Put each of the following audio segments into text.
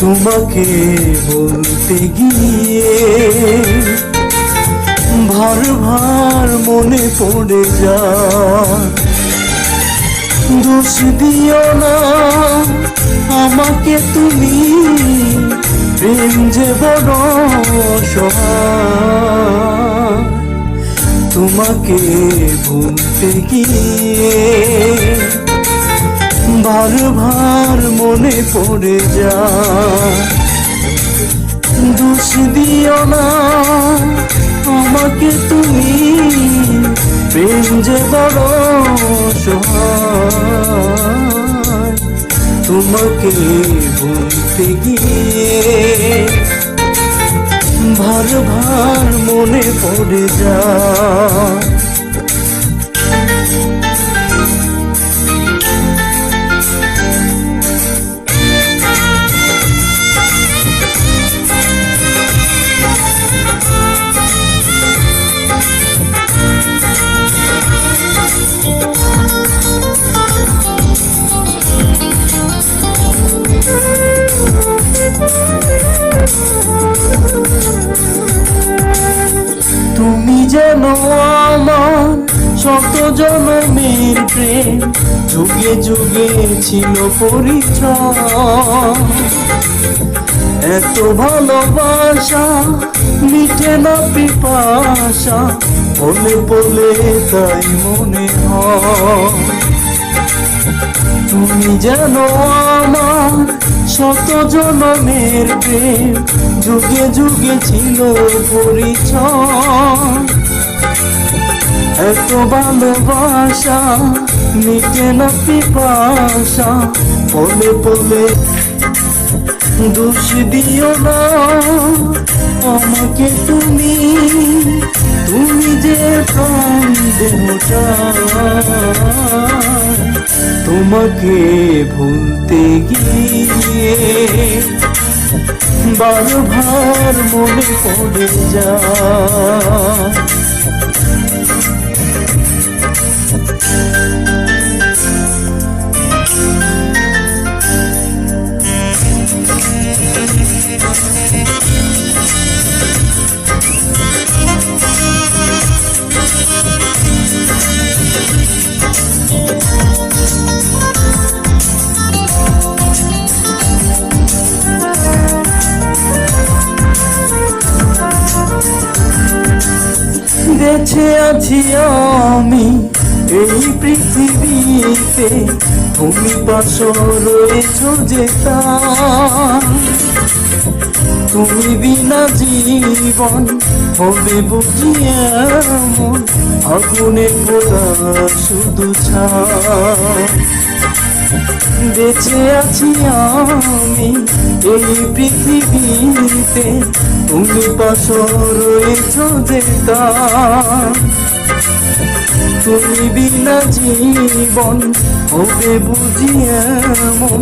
তোমাকে বলতে গিয়ে মনে পড়ে যা দোষ দিও না, আমাকে তুমি প্রেম যে বড় তোমাকে ভুলতে গিয়ে ভার মনে পড়ে যা দোষ দিও না আমাকে তুমি প্রেম যে বড় তোমাকে ভুলতে গিয়ে ভার ভার মনে পড়ে যা আমার শত জনমের প্রেম, যুগে যুগে ছিল পরিচয়। এত ভালোবাসা মিটে না পিপাসা, বলে বলে তাই মনে তুমি যেন আমার শত জনমের প্রেম, যুগে যুগে ছিল পরিচয়। এত ভালোবাসা, মিটে না পিপাসা পলে পলে দোষ দিও না। আমাকে তুমি তুমি যে প্রাণ দেহটা তোমাকে ভুলতে গিয়ে বারবার মনে পড়ে যায়। বেঁচে আছি আমি, এই পৃথিবীতে তুমি পাশ রয়েছ যে তুমি বিনা জীবন হবে বুঝি এমন আগুনে পোড়া শুধু বেঁচে আছি আমি, এই পৃথিবীতে তুমি পাশ রয়েছ যে তুমি বিনা জীবন হবে বুঝি এমন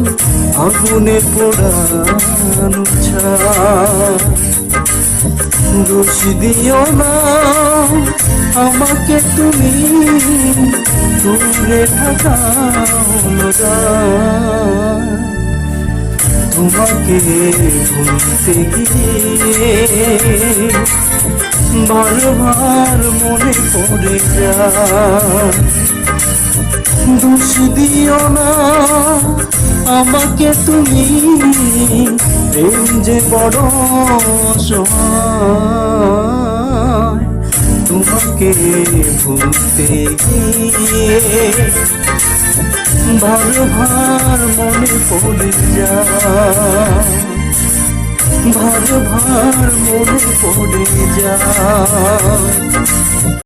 আগুনে পোড়ানো দোষ দিও না, আমাকে তুমি দূরে যায় তোমাকে ভুলতে গিয়ে বারবার মনে পড়ে যায়। দোষ দিও না, আমাকে তুমি প্রেম যে বড় তোমাকে ভুলতে গিয়ে ভার ভার মনে পড়ে যায়। ভার ভার মনে পড়ে যায়।